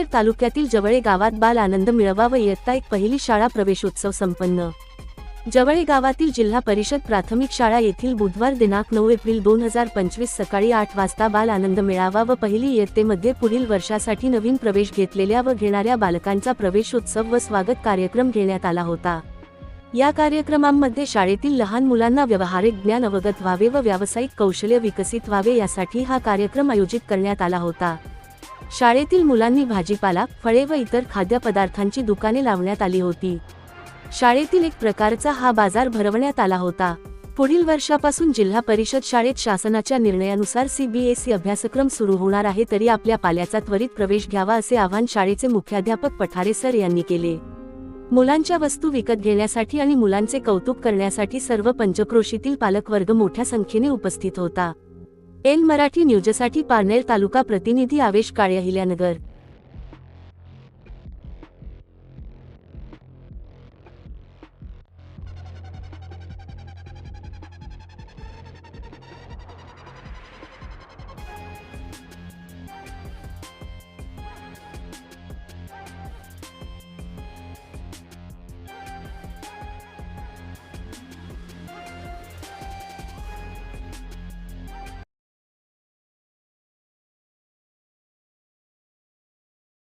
पारनेर तालुक्यातील जवळे गावात बाल आनंद मिळवा व इयत्ता एक पहिली शाळा प्रवेशोत्सव संपन्न. जवळे गावातील जिल्हा परिषद प्राथमिक शाळा येथील बुधवार दिनांक नऊ एप्रिल दोन हजार पंचवीस सकाळी आठ वाजता बाल आनंद मिळावा व पहिली इयत्तेमध्ये पुढील वर्षासाठी नवीन प्रवेश घेतलेल्या व घेणाऱ्या बालकांचा प्रवेशोत्सव व स्वागत कार्यक्रम घेण्यात आला होता. या कार्यक्रमांमध्ये शाळेतील लहान मुलांना व्यावहारिक ज्ञान अवगत व्हावे व व्यावसायिक कौशल्य विकसित व्हावे यासाठी हा कार्यक्रम आयोजित करण्यात आला होता. शाळेतील मुलांनी भाजीपाला फळे व इतर खाद्यपदार्थांची दुकाने लावण्यात आली होती. शाळेतील एक प्रकारचा हा बाजार भरवण्यात आला होता. पुढील वर्षापासून जिल्हा परिषद शाळेत शासनाच्या निर्णयानुसार सीबीएसई अभ्यासक्रम सुरू होणार आहे तरी आपल्या पाल्याचा त्वरित प्रवेश घ्यावा असे आवाहन शाळेचे मुख्याध्यापक पठारे सर यांनी केले. मुलांच्या वस्तू विकत घेण्यासाठी आणि मुलांचे कौतुक करण्यासाठी सर्व पंचक्रोशीतील पालकवर्ग मोठ्या संख्येने उपस्थित होता. एन मराठी न्यूजसाठी पारनेर तालुका प्रतिनिधी आवेश काळे अहिल्यानगर.